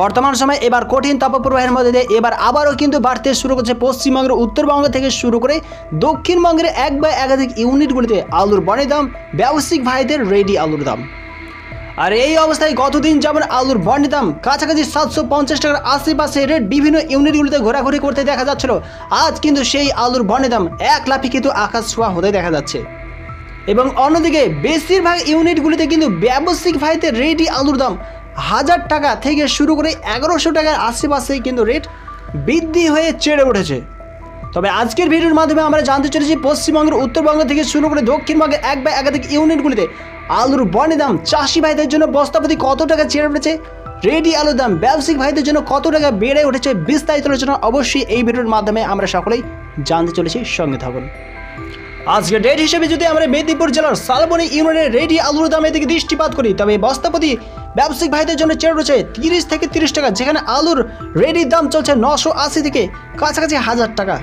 বর্তমান সময়ে এবার কঠিন তাপপ্রবাহের মধ্যে দিয়ে এবার আবারও কিন্তু বাড়তে শুরু করছে পশ্চিমবঙ্গের উত্তরবঙ্গ থেকে শুরু করে দক্ষিণবঙ্গের এক বা একাধিক ইউনিটগুলিতে আলুর বনের দাম, ব্যবসায়িক ভাইদের রেডি আলুর দাম। আর এই অবস্থায় গতদিন যেমন আলুর বন্ডের দাম কাছাকাছি সাতশো পঞ্চাশ টাকার আশেপাশে রেট বিভিন্ন ইউনিটগুলিতে ঘোরাঘুরি করতে দেখা যাচ্ছিল, আজ কিন্তু সেই আলুর বন্ডের দাম এক লাফি কিন্তু আকাশ ছোঁয়া হতে দেখা যাচ্ছে। এবং অন্যদিকে বেশিরভাগ ইউনিটগুলিতে কিন্তু ব্যবসায়িক ভাইতে রেডি আলুর দাম হাজার টাকা থেকে শুরু করে এগারোশো টাকার আশেপাশে কিন্তু রেট বৃদ্ধি হয়ে চেড়ে উঠেছে। তবে আজকের ভিডিওর মাধ্যমে আমরা জানতে চলেছি, পশ্চিমবঙ্গের উত্তরবঙ্গ থেকে শুরু করে দক্ষিণবঙ্গের এক বা একাধিক ইউনিটগুলিতে আলুর বনের দাম, চাষি ভাইদের জন্য বস্তাপতি কত টাকা চেড়ে উঠেছে, রেডি আলুর দাম, ব্যবসায়িক ভাইদের জন্য কত টাকা বেড়ে উঠেছে বিস্তারিত আলোচনা অবশ্যই এই ভিডিওর মাধ্যমে আমরা সকলেই জানতে চলেছি, সঙ্গে থাকুন। আজকে ডেট হিসেবে যদি আমরা মেদিনীপুর জেলার শালবনী ইউনিয়নের রেডি আলুর দামের দিকে দৃষ্টিপাত করি, তবে বস্তাপতি ব্যবসায়িক ভাইদের জন্য চেয়ার রয়েছে তিরিশ থেকে তিরিশ টাকা, যেখানে আলুর রেডির দাম চলছে নশো আশি থেকে কাছাকাছি হাজার টাকা।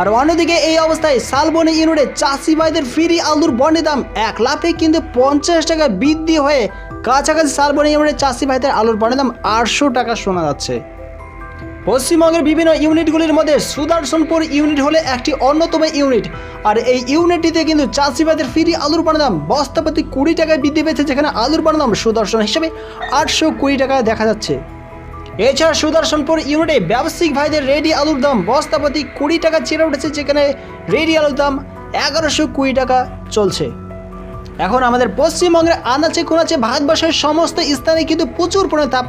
আর অন্যদিকে এই অবস্থায় শালবনি ইউনিটে চাষি ভাইদের ফ্রি আলুর বনের দাম এক লাফে কিন্তু পঞ্চাশ টাকা বৃদ্ধি হয়ে কাছাকাছি শালবনি ইউনিটে চাষি ভাইদের আলুর বনের দাম আটশো টাকা শোনা যাচ্ছে। পশ্চিমবঙ্গের বিভিন্ন ইউনিটগুলির মধ্যে সুদর্শনপুর ইউনিট হলে একটি অন্যতম ইউনিট। আর এই ইউনিটটিতে কিন্তু চাষিবাদের ফ্রি আলুর দাম বস্তাপতি কুড়ি টাকায় বৃদ্ধি পেয়েছে, যেখানে আলুর দাম সুদর্শন হিসেবে আটশো কুড়ি টাকায় দেখা যাচ্ছে। এছাড়া সুদর্শনপুর ইউনিটে ব্যবসায়িক ভাইদের রেডি আলুর দাম বস্তাপতি কুড়ি টাকা চেড়ে উঠেছে, যেখানে রেডি আলুর দাম এগারোশো কুড়ি টাকা চলছে। এখন আমাদের পশ্চিমবঙ্গের আনাচে কোনাচে ভারতবর্ষের সমস্ত স্থানে কিন্তু প্রচুর পরিমাণে তাপ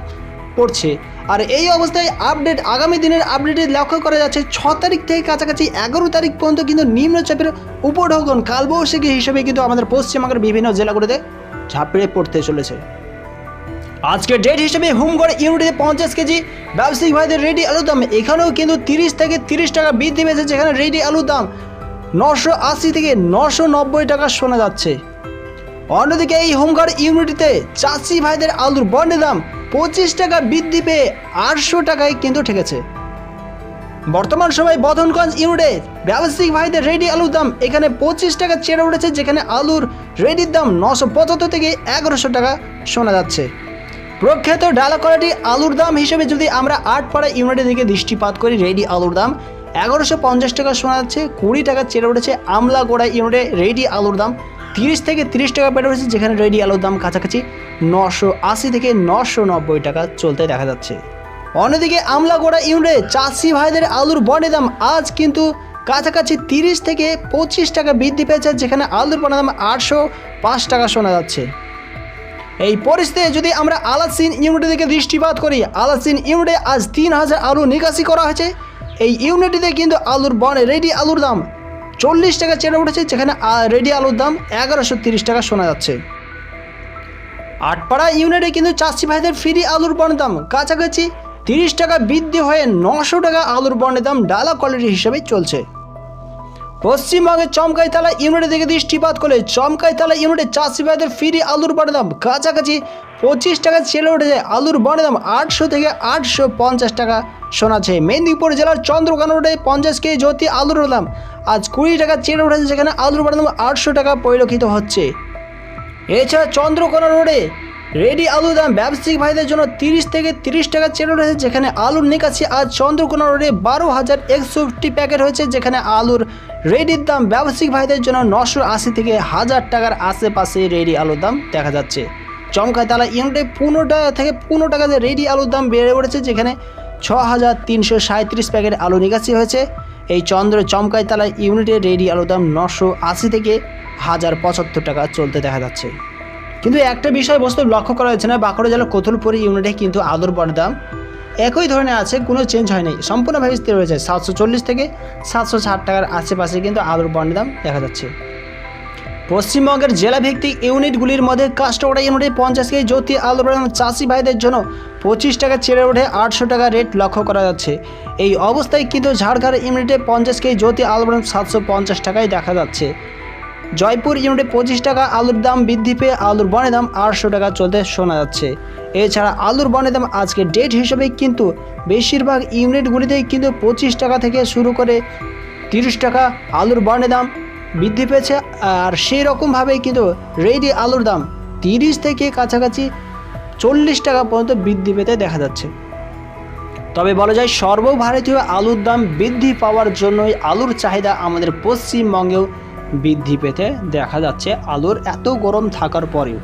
পড়ছে। আর এই অবস্থায় আপডেট আগামী দিনের আপডেটে লক্ষ্য করা যাচ্ছে, ছ তারিখ থেকে কাছাকাছি এগারো তারিখ পর্যন্ত কিন্তু নিম্নচাপের উপঢৌকন কালবৈশাখী হিসেবে কিন্তু আমাদের পশ্চিমবঙ্গের বিভিন্ন জেলাগুলোতে ঝাঁপড়ে পড়তে চলেছে। আজকে ডেট হিসেবে হুমগড় ইউনিটে পঞ্চাশ কেজি, ব্যবসায়িক ভাইদের রেডি আলুর দাম, এখানেও কিন্তু তিরিশ থেকে তিরিশ টাকা বৃদ্ধি পেয়েছে, যেখানে রেডি আলুর দাম নশো আশি থেকে নশো নব্বই টাকা শোনা যাচ্ছে। অন্যদিকে এই হোমগার্ড ইউনিটিতে চাষি ভাইদের আলুর বন্ডের দাম পঁচিশ টাকা বৃদ্ধি পেয়ে আটশো টাকায় কিন্তু ঠেকেছে। বর্তমান সময় বদনগঞ্জ ইউনিটে ব্যবসায়িক ভাইদের রেডি আলুর দাম এখানে পঁচিশ টাকা চেড়ে উঠেছে, যেখানে আলুর রেডির দাম নশো পঁচাত্তর থেকে এগারোশো টাকা শোনা যাচ্ছে। প্রখ্যাত ডালা কোয়ালিটি আলুর দাম হিসেবে যদি আমরা আটপাড়া ইউনিটের দিকে দৃষ্টিপাত করি, রেডি আলুর দাম এগারোশো পঞ্চাশ টাকা শোনা যাচ্ছে, কুড়ি টাকা চেড়ে উঠেছে আমলা গোড়া ইউনিটে রেডি আলুর দাম তিরিশ থেকে তিরিশ টাকা বেড়ে উঠেছে যেখানে রেডি আলুর দাম কাছাকাছি নশো আশি থেকে নশো নব্বই টাকা চলতে দেখা যাচ্ছে। অন্যদিকে আমলাগোড়া ইউনিটে চাষি ভাইদের আলুর বনের দাম আজ কিন্তু কাছাকাছি তিরিশ থেকে পঁচিশ টাকা বৃদ্ধি পেয়েছে, যেখানে আলুর বনের দাম আটশো পাঁচ টাকা শোনা যাচ্ছে। এই পরিস্থিতিতে যদি আমরা আলাসিন ইউনিটের দিকে দৃষ্টিপাত করি, আলাসিন ইউনিটে আজ তিন হাজার আলু নিকাশি করা হয়েছে। এই ইউনিটিতে কিন্তু আলুর বনে রেডি আলুর দাম চল্লিশ টাকা চেড়ে উঠেছে, যেখানে রেডি আলুর দাম এগারোশো তিরিশ টাকা শোনা যাচ্ছে। আটপাড়া ইউনিটে কিন্তু চাষি ভাইদের ফ্রি আলুর বনের দাম, কাছাকাছি তিরিশ টাকা বৃদ্ধি হয়ে নশো টাকা আলুর বনের দাম ডালা কোয়ালিটি হিসেবে চলছে। পশ্চিমবঙ্গের চমকাইতলা ইউনিটের দিকে দৃষ্টিপাত করলে চমকাইতলা ইউনিটে চাষি ভাইদের ফ্রি আলুর বনের দাম, কাছাকাছি পঁচিশ টাকা ছেড়ে উঠেছে, আলুর বনের দাম আটশো থেকে আটশো পঞ্চাশ টাকা শোনাচ্ছে, মেদিনীপুর জেলার চন্দ্রকান রোডে পঞ্চাশ কেজি জ্যোতি আলুর দাম আজ কুড়ি টাকা চেড়ে উঠেছে, যেখানে আলুর দাম আটশো টাকা পরিলক্ষিত হচ্ছে। এছাড়া চন্দ্রকোনা রোডে রেডি আলুর দাম ব্যবসায়িক ভাইদের জন্য তিরিশ থেকে তিরিশ টাকা চেড়ে উঠেছে, যেখানে আলুর নিকাশি আজ চন্দ্রকোনা রোডে বারো হাজার একষট্টি প্যাকেট হয়েছে, যেখানে আলুর রেডির দাম ব্যবসায়িক ভাইদের জন্য নশো আশি থেকে হাজার টাকার আশেপাশে রেডি আলুর দাম দেখা যাচ্ছে। চমকাইতলা ইউনিটে পনেরো টাকা থেকে পনেরো টাকাতে রেডি আলুর দাম বেড়ে উঠেছে, যেখানে ছ হাজার তিনশো সাঁত্রিশ প্যাকেট আলু নিকাশি হয়েছে। এই চন্দ্র চমকাইতলা ইউনিটের রেডি আলুর দাম নশো আশি থেকে হাজার পঁচাত্তর টাকা চলতে দেখা যাচ্ছে। কিন্তু একটা বিষয় বস্তু লক্ষ্য করা হয়েছে না, বাঁকুড়া জেলার কোথলপুর ইউনিটে কিন্তু আলুর বড় দাম একই ধরনের আছে, কোনো চেঞ্জ হয়নি সম্পূর্ণভাবে স্থির রয়েছে সাতশো চল্লিশ থেকে সাতশো ষাট টাকার আশেপাশে কিন্তু আলুর বন্ডের দাম দেখা যাচ্ছে। পশ্চিমবঙ্গের জেলাভিত্তিক ইউনিটগুলির মধ্যে কাস্টমার ইউনিটে পঞ্চাশ কেজি জ্যোতি দাম চাষি ভাইদের জন্য পঁচিশ টাকা ছেড়ে ওঠে আটশো টাকা রেট লক্ষ্য করা যাচ্ছে। এই অবস্থায় কিন্তু ঝাড়খণ্ড ইউনিটে পঞ্চাশ কেজি জ্যোতি দাম সাতশো পঞ্চাশ টাকায় দেখা যাচ্ছে। জয়পুর ইউনিটে পঁচিশ টাকা আলুর দাম বৃদ্ধি পেয়ে আলুর বনের দাম আটশো টাকা চলতে শোনা যাচ্ছে। এছাড়া আলুর বনের দাম আজকে ডেট হিসেবে কিন্তু বেশিরভাগ ইউনিটগুলিতেই কিন্তু পঁচিশ টাকা থেকে শুরু করে তিরিশ টাকা আলুর বনের দাম বৃদ্ধি পেয়েছে, আর সেই রকমভাবেই কিন্তু রেডি আলুর দাম তিরিশ থেকে কাছাকাছি চল্লিশ টাকা পর্যন্ত বৃদ্ধি পেতে দেখা যাচ্ছে। তবে বলা যায় সর্বভারতীয় আলুর দাম বৃদ্ধি পাওয়ার জন্যই আলুর চাহিদা আমাদের পশ্চিমবঙ্গেও বৃদ্ধি পেতে দেখা যাচ্ছে। আলুর এত গরম থাকার পরেও